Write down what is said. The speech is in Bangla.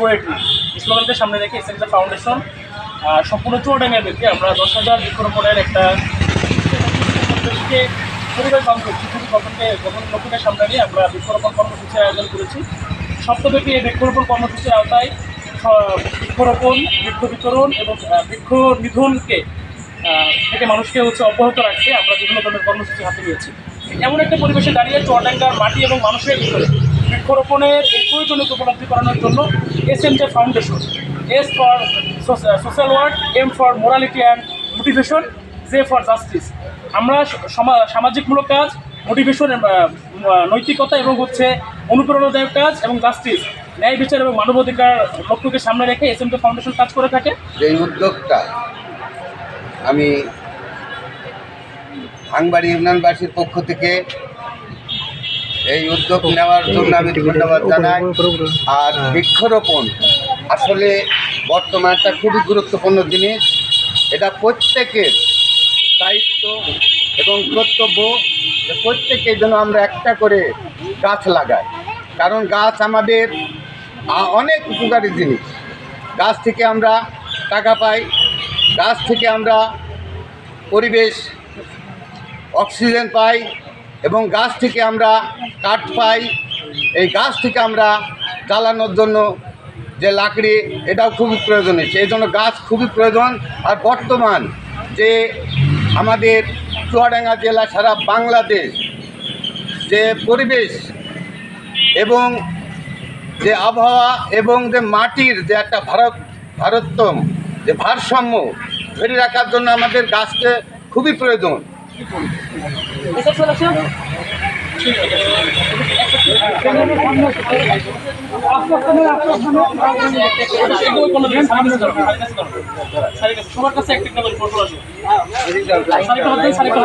পোয়েট্রি স্লোগানকে সামনে রেখে এসএনজে ফাউন্ডেশন সম্পূর্ণ চুয়াডাঙ্গা থেকে আমরা দশ হাজার বৃক্ষরোপণের একটা বান্ধব পৃথিবী গঠনকে, গঠন লক্ষ্যকে সামনে নিয়ে আমরা বৃক্ষরোপণ কর্মসূচির আয়োজন করেছি। সপ্তাহব্যাপী এই বৃক্ষরোপণ কর্মসূচির আওতায় বৃক্ষরোপণ বৃক্ষ বিতরণ এবং বৃক্ষ নিধনকে থেকে মানুষকে হচ্ছে অব্যাহত রাখতে আমরা বিভিন্ন ধরনের কর্মসূচি হাতে নিয়েছি। এমন একটা পরিবেশে দাঁড়িয়ে চুয়াডাঙ্গার মাটি এবং মানুষের ভিতরে বৃক্ষরোপণের এই প্রয়োজনীয়তা উপলব্ধি করানোর জন্য S M J foundation S for social work M for morality and motivation J for justice আমরা সামাজিকমূলক কাজ মোটিভেশন নৈতিকতা এবং হচ্ছে অনুপ্রেরণাদায়ক কাজ এবং জাস্টিস ন্যায় বিচার এবং মানবাধিকার লক্ষ্যকে সামনে রেখে এস এম জে ফাউন্ডেশন কাজ করে থাকে। এই উদ্যোগটা আমি ভাঙবাড়ি ইউনিয়নবাসীর পক্ষ থেকে এই উদ্যোগ নেওয়ার জন্য আমি ধন্যবাদ জানাই। আর বৃক্ষরোপণ আসলে বর্তমানে একটা খুবই গুরুত্বপূর্ণ জিনিস। এটা প্রত্যেকের দায়িত্ব এবং কর্তব্য যে প্রত্যেকের জন্য আমরা একটা করে গাছ লাগাই। কারণ গাছ আমাদের অনেক উপকারী জিনিস। গাছ থেকে আমরা টাকা পাই, গাছ থেকে আমরা পরিবেশ, অক্সিজেন পাই এবং গাছ থেকে আমরা কাঠ পাই। এই গাছ থেকে আমরা জ্বালানোর জন্য যে লাকড়ি, এটাও খুবই প্রয়োজনীয়। এই জন্য গাছ খুবই প্রয়োজন। আর বর্তমান যে আমাদের চুয়াডাঙ্গা জেলা, সারা বাংলাদেশ যে পরিবেশ এবং যে আবহাওয়া এবং যে মাটির যে একটা ভারত, ভারোত্তম যে ভারসাম্য ধরে রাখার জন্য আমাদের গাছকে খুবই প্রয়োজন। সবার কাছে একটা একটা করে ফটো আসবে সারিকা